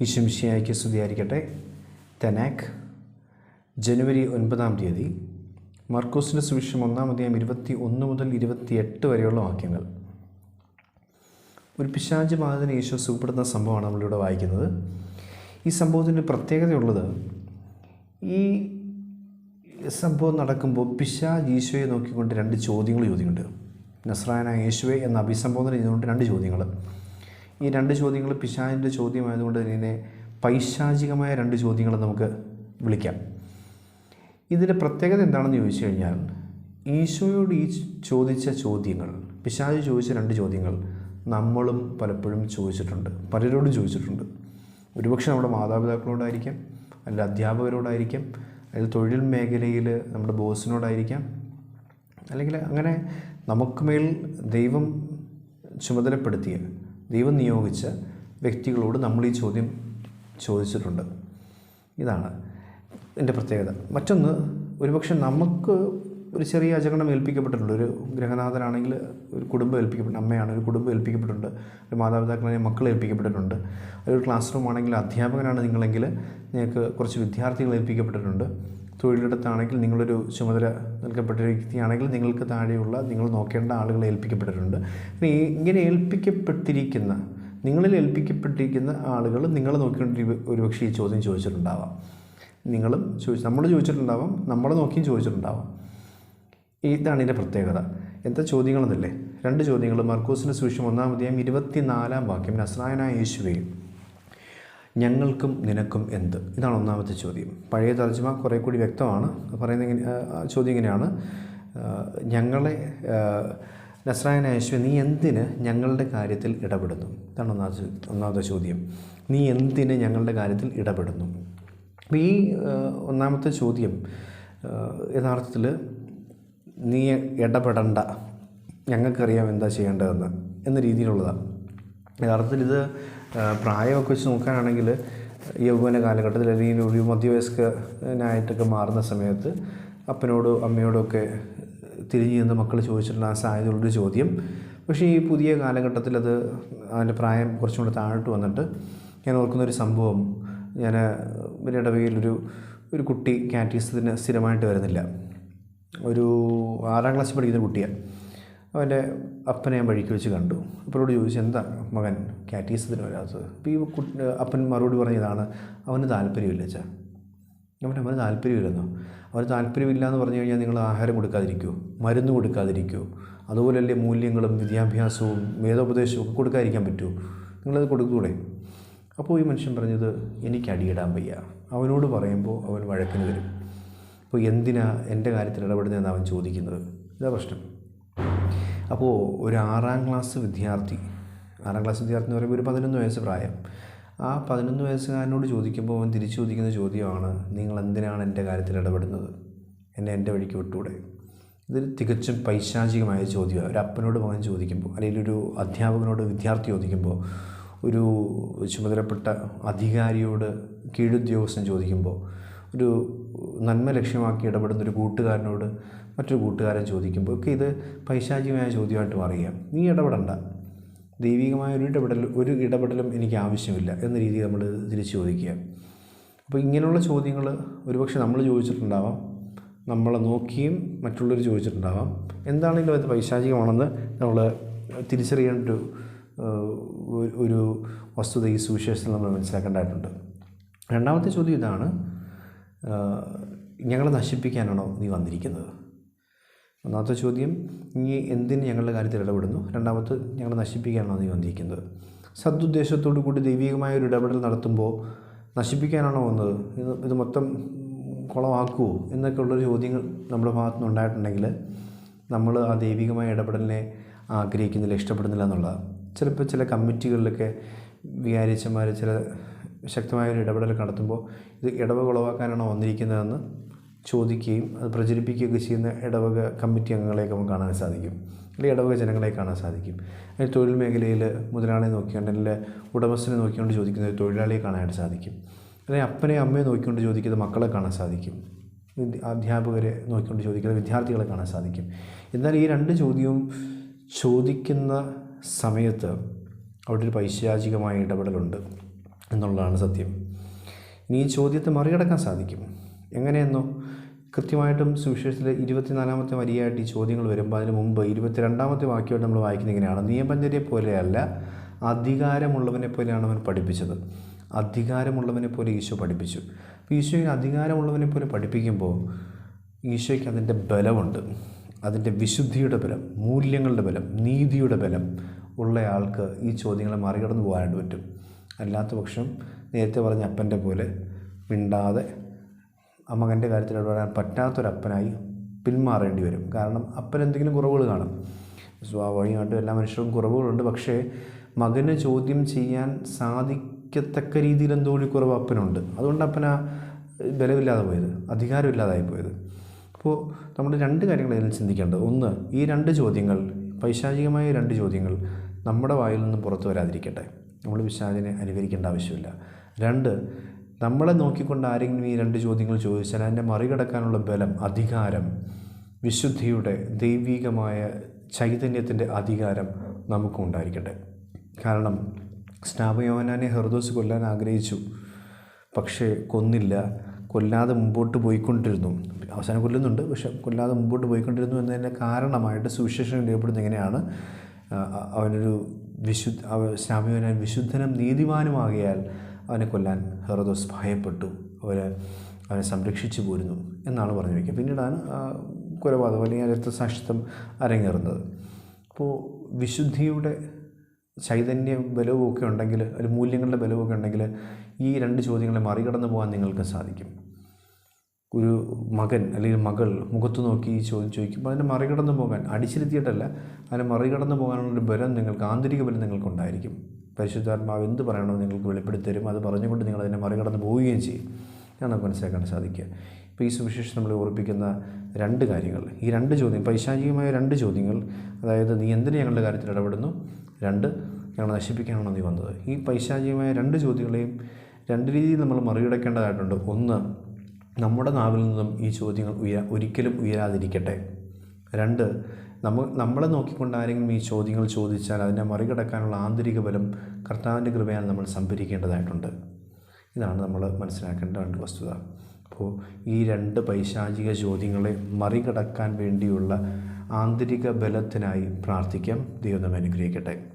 ഈശംഷിയായ്ക്ക് സ്തുതിയായിരിക്കട്ടെ. തെനാക്ക് ജനുവരി ഒൻപതാം തീയതി മർക്കോസിന്റെ സുവിശേഷം ഒന്നാം അധ്യായം ഇരുപത്തി ഒന്ന് മുതൽ ഇരുപത്തിയെട്ട് വരെയുള്ള വാക്യങ്ങൾ. ഒരു പിശാജ് ബാധന യേശു സുഖപ്പെടുന്ന സംഭവമാണ് നമ്മളിവിടെ വായിക്കുന്നത്. ഈ സംഭവത്തിന്റെ പ്രത്യേകതയുള്ളത് ഈ സംഭവം നടക്കുമ്പോൾ പിശാജ് ഈശോയെ നോക്കിക്കൊണ്ട് രണ്ട് ചോദ്യങ്ങൾ ചോദിക്കുന്നുണ്ട്. നസ്രായനായ യേശുവെ എന്ന അഭിസംബോധന ചെയ്തുകൊണ്ട് രണ്ട് ചോദ്യങ്ങൾ. ഈ രണ്ട് ചോദ്യങ്ങൾ പിശാചിന്റെ ചോദ്യമായതുകൊണ്ട് തന്നെ ഇതിനെ പൈശാചികമായ രണ്ട് ചോദ്യങ്ങൾ നമുക്ക് വിളിക്കാം. ഇതിന്റെ പ്രത്യേകത എന്താണെന്ന് ചോദിച്ചു കഴിഞ്ഞാൽ ഈശോയോട് ഈ ചോദിച്ച ചോദ്യങ്ങൾ പിശാജ് ചോദിച്ച രണ്ട് ചോദ്യങ്ങൾ നമ്മളും പലപ്പോഴും ചോദിച്ചിട്ടുണ്ട് പലരോടും ചോദിച്ചിട്ടുണ്ട്. ഒരുപക്ഷെ നമ്മുടെ മാതാപിതാക്കളോടായിരിക്കാം അല്ല അധ്യാപകരോടായിരിക്കാം അല്ലെങ്കിൽ തൊഴിൽ മേഖലയിൽ നമ്മുടെ ബോസിനോടായിരിക്കാം അല്ലെങ്കിൽ അങ്ങനെ നമുക്ക് മേൽ ദൈവം ചുമതലപ്പെടുത്തിയ ദൈവം നിയോഗിച്ച വ്യക്തികളോട് നമ്മൾ ഈ ചോദ്യം ചോദിച്ചിട്ടുണ്ട്. ഇതാണ് എന്റെ പ്രത്യേകത. മറ്റൊന്ന് ഒരുപക്ഷെ നമുക്ക് ഒരു ചെറിയ അജഗണം ഏൽപ്പിക്കപ്പെട്ടിട്ടുണ്ട്. ഒരു ഗ്രഹനാഥനാണെങ്കിൽ ഒരു കുടുംബം ഏൽപ്പിക്കപ്പെട്ട അമ്മയാണ് ഒരു കുടുംബം ഏൽപ്പിക്കപ്പെട്ടിട്ടുണ്ട് ഒരു മാതാപിതാക്കളെ മക്കൾ ഏൽപ്പിക്കപ്പെട്ടിട്ടുണ്ട് ഒരു ക്ലാസ് റൂം ആണെങ്കിൽ അധ്യാപകനാണ് നിങ്ങളെങ്കിൽ നിങ്ങൾക്ക് കുറച്ച് വിദ്യാർത്ഥികൾ ഏൽപ്പിക്കപ്പെട്ടിട്ടുണ്ട്. തൊഴിലിടത്താണെങ്കിൽ നിങ്ങളൊരു ചുമതല നൽകപ്പെട്ട വ്യക്തിയാണെങ്കിൽ നിങ്ങൾക്ക് താഴെയുള്ള നിങ്ങൾ നോക്കേണ്ട ആളുകളെ ഏൽപ്പിക്കപ്പെട്ടിട്ടുണ്ട്. ഇനി ഇങ്ങനെ ഏൽപ്പിക്കപ്പെട്ടിരിക്കുന്ന നിങ്ങളിൽ ഏൽപ്പിക്കപ്പെട്ടിരിക്കുന്ന ആളുകൾ നിങ്ങൾ നോക്കിക്കൊണ്ട് ഒരുപക്ഷെ ഈ ചോദ്യം ചോദിച്ചിട്ടുണ്ടാവാം. നിങ്ങളും ചോദിച്ചു നമ്മൾ ചോദിച്ചിട്ടുണ്ടാവാം നമ്മളെ നോക്കിയും ചോദിച്ചിട്ടുണ്ടാവാം. ഇതാണ് ഇതിന്റെ പ്രത്യേകത. എന്താ ചോദ്യങ്ങളെന്നല്ലേ? രണ്ട് ചോദ്യങ്ങൾ. മർക്കോസിന്റെ സുവിശേഷം ഒന്നാം അധ്യായം ഇരുപത്തിനാലാം വാക്യം. നസ്രായനായ യേശുവേ ഞങ്ങൾക്കും നിനക്കും എന്ത്? ഇതാണ് ഒന്നാമത്തെ ചോദ്യം. പഴയ തർജമ കുറേ കൂടി വ്യക്തമാണ്. പറയുന്ന ചോദ്യം ഇങ്ങനെയാണ്. ഞങ്ങളെ നസ്രായന നീ എന്തിന് ഞങ്ങളുടെ കാര്യത്തിൽ ഇടപെടുന്നു? ഇതാണ് ഒന്നാമത്തെ ഒന്നാമത്തെ ചോദ്യം. നീ എന്തിന് ഞങ്ങളുടെ കാര്യത്തിൽ ഇടപെടുന്നു? അപ്പോൾ ഈ ഒന്നാമത്തെ ചോദ്യം യഥാർത്ഥത്തിൽ നീ ഇടപെടണ്ട ഞങ്ങൾക്കറിയാം എന്താ ചെയ്യേണ്ടതെന്ന് എന്ന രീതിയിലുള്ളതാണ്. യഥാർത്ഥത്തിൽ ഇത് പ്രായമൊക്കെ വെച്ച് നോക്കാനാണെങ്കിൽ യൗവന കാലഘട്ടത്തിൽ അല്ലെങ്കിൽ ഒരു മധ്യവയസ്കനായിട്ടൊക്കെ മാറുന്ന സമയത്ത് അപ്പനോടോ അമ്മയോടൊക്കെ തിരിഞ്ഞു നിന്ന് മക്കൾ ചോദിച്ചിട്ടുള്ള ആ സാധ്യതയുള്ളൊരു ചോദ്യം. പക്ഷേ ഈ പുതിയ കാലഘട്ടത്തിൽ അത് അതിന്റെ പ്രായം കുറച്ചും കൂടെ താഴോട്ട് വന്നിട്ട് ഞാൻ ഓർക്കുന്നൊരു സംഭവം. ഞാൻ ഇടവകയിലൊരു ഒരു കുട്ടി കാറ്റീസത്തിന് സ്ഥിരമായിട്ട് വരുന്നില്ല. ഒരു ആറാം ക്ലാസ്സിൽ പഠിക്കുന്ന കുട്ടിയാണ്. അവന്റെ അപ്പനെ ഞാൻ വഴിക്ക് വെച്ച് കണ്ടു. അപ്പനോട് ചോദിച്ചു എന്താ മകൻ? കാറ്റീസത്തിന് വരാത്തത്? അപ്പോൾ ഈ കുട്ടി അപ്പൻ മറുപടി പറഞ്ഞതാണ് അവന് താല്പര്യമില്ല അച്ഛാ. അവൻ അവന് താല്പര്യമില്ലെന്നോ. അവന് താല്പര്യമില്ല എന്ന് പറഞ്ഞു കഴിഞ്ഞാൽ നിങ്ങൾ ആഹാരം കൊടുക്കാതിരിക്കുമോ മരുന്ന് കൊടുക്കാതിരിക്കുമോ അതുപോലല്ലേ മൂല്യങ്ങളും വിദ്യാഭ്യാസവും വേദോപദേശവും കൊടുക്കാതിരിക്കാൻ പറ്റുമോ നിങ്ങളത് കൊടുക്കൂടെ? അപ്പോൾ ഈ മനുഷ്യൻ പറഞ്ഞത് എനിക്ക് അടിയിടാൻ വയ്യ. അവനോട് പറയുമ്പോൾ അവൻ വഴക്കിന് വരും. അപ്പോൾ എന്തിനാ എന്റെ കാര്യത്തിൽ ഇടപെടുന്നതെന്ന് അവൻ ചോദിക്കുന്നത്? ഇതാ പ്രശ്നം. അപ്പോൾ ഒരു ആറാം ക്ലാസ് വിദ്യാർത്ഥി ആറാം ക്ലാസ് വിദ്യാർത്ഥി എന്ന് പറയുമ്പോൾ ഒരു പതിനൊന്ന് വയസ്സ് പ്രായം. ആ പതിനൊന്ന് വയസ്സുകാരനോട് ചോദിക്കുമ്പോൾ അവൻ തിരിച്ചു ചോദിക്കുന്ന ചോദ്യമാണ് നിങ്ങൾ എന്തിനാണ് എന്റെ കാര്യത്തിൽ ഇടപെടുന്നത്? എന്നെ എന്റെ വഴിക്ക് വിട്ടൂടെ? ഇതൊരു തികച്ചും പൈശാചികമായ ചോദ്യമാണ്. ഒരു അപ്പനോട് മകൻ ചോദിക്കുമ്പോൾ അല്ലെങ്കിൽ ഒരു അധ്യാപകനോട് വിദ്യാർത്ഥി ചോദിക്കുമ്പോൾ ഒരു ചുമതലപ്പെട്ട അധികാരിയോട് കീഴുദ്യോഗസ്ഥൻ ചോദിക്കുമ്പോൾ ഒരു നന്മ ലക്ഷ്യമാക്കി ഇടപെടുന്ന ഒരു കൂട്ടുകാരനോട് മറ്റൊരു കൂട്ടുകാരൻ ചോദിക്കുമ്പോൾ ഒക്കെ ഇത് പൈശാചികമായ ചോദ്യമായിട്ട് മാറുകയാണ്. നീ ഇടപെടണ്ട. ദൈവികമായ ഒരു ഇടപെടൽ ഒരു ഇടപെടലും എനിക്ക് ആവശ്യമില്ല എന്ന രീതിയിൽ നമ്മൾ തിരിച്ചു ചോദിക്കുക. അപ്പോൾ ഇങ്ങനെയുള്ള ചോദ്യങ്ങൾ ഒരുപക്ഷെ നമ്മൾ ചോദിച്ചിട്ടുണ്ടാവാം നമ്മളെ നോക്കിയും മറ്റുള്ളവർ ചോദിച്ചിട്ടുണ്ടാവാം. എന്താണെങ്കിലും അത് പൈശാചികമാണെന്ന് നമ്മൾ തിരിച്ചറിയേണ്ട ഒരു ഒരു വസ്തുത ഈ സുവിശേഷത്തിൽ നമ്മൾ മനസ്സിലാക്കേണ്ടതായിട്ടുണ്ട്. രണ്ടാമത്തെ ചോദ്യം ഇതാണ് ഞങ്ങളെ നശിപ്പിക്കാനാണോ നീ വന്നിരിക്കുന്നത്? ഒന്നാമത്തെ ചോദ്യം നീ എന്തിന് ഞങ്ങളുടെ കാര്യത്തിൽ ഇടപെടുന്നു? രണ്ടാമത്തെ ഞങ്ങളെ നശിപ്പിക്കാനാണോ നീ വന്നിരിക്കുന്നത്? സദുദ്ദേശത്തോടു കൂടി ദൈവികമായ ഒരു ഇടപെടൽ നടത്തുമ്പോൾ നശിപ്പിക്കാനാണോ വന്നത്? ഇത് ഇത് മൊത്തം കുളമാക്കുമോ എന്നൊക്കെ ചോദ്യങ്ങൾ നമ്മുടെ ഭാഗത്തു നിന്നുണ്ടായിട്ടുണ്ടെങ്കിൽ നമ്മൾ ആ ദൈവികമായ ഇടപെടലിനെ ആഗ്രഹിക്കുന്നില്ല ഇഷ്ടപ്പെടുന്നില്ല എന്നുള്ളതാണ്. ചിലപ്പോൾ ചില കമ്മിറ്റികളിലൊക്കെ വികാരിച്ചന്മാർ ചില ശക്തമായ ഒരു ഇടപെടൽ നടത്തുമ്പോൾ ഇത് ഇടവക ഉളവാക്കാനാണോ വന്നിരിക്കുന്നതെന്ന് ചോദിക്കുകയും അത് പ്രചരിപ്പിക്കുകയൊക്കെ ചെയ്യുന്ന ഇടവക കമ്മിറ്റി അംഗങ്ങളെയൊക്കെ നമുക്ക് കാണാൻ സാധിക്കും. അല്ലെങ്കിൽ ഇടവക ജനങ്ങളെ കാണാൻ സാധിക്കും. അതിൽ തൊഴിൽ മേഖലയിൽ മുതലാളിയെ നോക്കിക്കൊണ്ട് അല്ലെങ്കിൽ ഉടമസ്ഥനെ നോക്കിക്കൊണ്ട് ചോദിക്കുന്ന ഒരു തൊഴിലാളിയെ കാണാനായിട്ട് സാധിക്കും. അല്ലെങ്കിൽ അപ്പനെ അമ്മയെ നോക്കിക്കൊണ്ട് ചോദിക്കുന്ന മക്കളെ കാണാൻ സാധിക്കും. അധ്യാപകരെ നോക്കിക്കൊണ്ട് ചോദിക്കുന്ന വിദ്യാർത്ഥികളെ കാണാൻ സാധിക്കും. എന്നാൽ ഈ രണ്ട് ചോദ്യവും ചോദിക്കുന്ന സമയത്ത് അവിടെ ഒരു പൈശാചികമായ ഇടപെടലുണ്ട്. എന്നുള്ളതാണ് സത്യം. ഇനി ഈ ചോദ്യത്തെ മറികടക്കാൻ സാധിക്കും. എങ്ങനെയെന്നോ? കൃത്യമായിട്ടും സുവിശേഷത്തിലെ ഇരുപത്തിനാലാമത്തെ വരിയായിട്ട് ഈ ചോദ്യങ്ങൾ വരുമ്പോൾ അതിന് മുമ്പ് ഇരുപത്തിരണ്ടാമത്തെ വാക്യമായിട്ട് നമ്മൾ വായിക്കുന്നത് ഇങ്ങനെയാണ്. നിയമപഞ്ചരെ പോലെയല്ല അധികാരമുള്ളവനെ പോലെയാണ് അവൻ പഠിപ്പിച്ചത്. അധികാരമുള്ളവനെ പോലെ ഈശോ പഠിപ്പിച്ചു. അപ്പോൾ ഈശോയിൽ അധികാരമുള്ളവനെ പോലെ പഠിപ്പിക്കുമ്പോൾ ഈശോയ്ക്ക് അതിന്റെ ബലമുണ്ട്. അതിന്റെ വിശുദ്ധിയുടെ ബലം മൂല്യങ്ങളുടെ ബലം നീതിയുടെ ബലം ഉള്ളയാൾക്ക് ഈ ചോദ്യങ്ങളെ മറികടന്നു പോകാനായിട്ട് പറ്റും. അല്ലാത്ത പക്ഷം നേരത്തെ പറഞ്ഞ അപ്പന്റെ പോലെ മിണ്ടാതെ ആ മകന്റെ കാര്യത്തിൽ ഇടപെടാൻ പറ്റാത്തൊരപ്പനായി പിന്മാറേണ്ടി വരും. കാരണം അപ്പൻ എന്തെങ്കിലും കുറവുകൾ കാണും. സ്വാഭാവികമായിട്ടും എല്ലാ മനുഷ്യർക്കും കുറവുകളുണ്ട്. പക്ഷേ മകന് ചോദ്യം ചെയ്യാൻ സാധിക്കത്തക്ക രീതിയിൽ ഒരു കുറവ് അപ്പനുണ്ട്. അതുകൊണ്ട് അപ്പന ബലമില്ലാതെ പോയത് അധികാരമില്ലാതായി പോയത്. അപ്പോൾ നമ്മൾ രണ്ട് കാര്യങ്ങൾ ഇതിൽ ചിന്തിക്കേണ്ടത്. ഒന്ന് ഈ രണ്ട് ചോദ്യങ്ങൾ പൈശാചികമായ രണ്ട് ചോദ്യങ്ങൾ നമ്മുടെ വായിൽ നിന്ന് പുറത്തു വരാതിരിക്കട്ടെ. നമ്മൾ പിശാചിനെ അനുകരിക്കേണ്ട ആവശ്യമില്ല. രണ്ട് നമ്മളെ നോക്കിക്കൊണ്ട് ആരെങ്കിലും ഈ രണ്ട് ചോദ്യങ്ങൾ ചോദിച്ചാൽ അതിനെ മറികടക്കാനുള്ള ബലം അധികാരം വിശുദ്ധിയുടെ ദൈവികമായ ചൈതന്യത്തിന്റെ അധികാരം നമുക്കും ഉണ്ടായിരിക്കട്ടെ. കാരണം സ്നാപയോനാനെ ഹെർദോസ് കൊല്ലാൻ ആഗ്രഹിച്ചു. പക്ഷേ കൊന്നില്ല. കൊല്ലാതെ മുമ്പോട്ട് പോയിക്കൊണ്ടിരുന്നു. അവസാനം കൊല്ലുന്നുണ്ട്. പക്ഷെ കൊല്ലാതെ മുമ്പോട്ട് പോയിക്കൊണ്ടിരുന്നു എന്നതിന്റെ കാരണമായിട്ട് സുവിശേഷം രേഖപ്പെടുന്നത് എങ്ങനെയാണ്? അവനൊരു വിശുദ്ധ സ്നാപയോനാൻ വിശുദ്ധനും നീതിമാനുമാകിയാൽ അവനെ കൊല്ലാൻ ഹെറോദോസ് ഭയപ്പെട്ടു. അവരെ അവനെ സംരക്ഷിച്ചു പോരുന്നു എന്നാണ് പറഞ്ഞു വയ്ക്കുക പിന്നീടാണ് കൊലപാതകം അല്ലെങ്കിൽ രക്തസാക്ഷിത്വം അരങ്ങേറുന്നത്. അപ്പോൾ വിശുദ്ധിയുടെ ചൈതന്യ ബലവുമൊക്കെ ഉണ്ടെങ്കിൽ ഒരു മൂല്യങ്ങളുടെ ബലവുമൊക്കെ ഉണ്ടെങ്കിൽ ഈ രണ്ട് ചോദ്യങ്ങളെ മറികടന്നു പോകാൻ നിങ്ങൾക്ക് സാധിക്കും. ഒരു മകൻ അല്ലെങ്കിൽ മകൾ മുഖത്ത് നോക്കി ഈ ചോദ്യം ചോദിക്കുമ്പോൾ അതിനെ മറികടന്നു പോകാൻ അടിച്ചിരുത്തിയിട്ടല്ല അതിനെ മറികടന്നു പോകാനുള്ളൊരു ബലം നിങ്ങൾക്ക് ആന്തരിക ബലം നിങ്ങൾക്കുണ്ടായിരിക്കും. പരിശുദ്ധാത്മാവ് എന്ത് പറയണമെന്ന് നിങ്ങൾക്ക് വെളിപ്പെടുത്തരും. അത് പറഞ്ഞുകൊണ്ട് നിങ്ങൾ അതിനെ മറികടന്ന് പോവുകയും ചെയ്യും. നമുക്ക് മനസ്സിലാക്കാൻ സാധിക്കുക. ഇപ്പോൾ ഈ സുവിശേഷം നമ്മൾ ഓർപ്പിക്കുന്ന രണ്ട് കാര്യങ്ങൾ. ഈ രണ്ട് ചോദ്യം പൈശാചികമായ രണ്ട് ചോദ്യങ്ങൾ അതായത് നീ എന്തിനു ഞങ്ങളുടെ കാര്യത്തിൽ ഇടപെടുന്നു? രണ്ട് ഞങ്ങൾ നശിപ്പിക്കാനാണോ നീ വന്നത്? ഈ പൈശാചികമായ രണ്ട് ചോദ്യങ്ങളെയും രണ്ട് രീതിയിൽ നമ്മൾ മറികടക്കേണ്ടതായിട്ടുണ്ട്. ഒന്ന് നമ്മുടെ നാവിൽ നിന്നും ഈ ചോദ്യങ്ങൾ ഉയരാ ഒരിക്കലും ഉയരാതിരിക്കട്ടെ. രണ്ട് നമ്മൾ നമ്മളെ നോക്കിക്കൊണ്ട് ആരെങ്കിലും ഈ ചോദ്യങ്ങൾ ചോദിച്ചാൽ അതിനെ മറികടക്കാനുള്ള ആന്തരിക ബലം കർത്താവിന്റെ കൃപയാൽ നമ്മൾ സംഭരിക്കേണ്ടതായിട്ടുണ്ട്. ഇതാണ് നമ്മൾ മനസ്സിലാക്കേണ്ട രണ്ട് വസ്തുത. അപ്പോൾ ഈ രണ്ട് പൈശാചിക ചോദ്യങ്ങളെ മറികടക്കാൻ വേണ്ടിയുള്ള ആന്തരിക ബലത്തിനായി പ്രാർത്ഥിക്കാം. ദൈവം അനുഗ്രഹിക്കട്ടെ.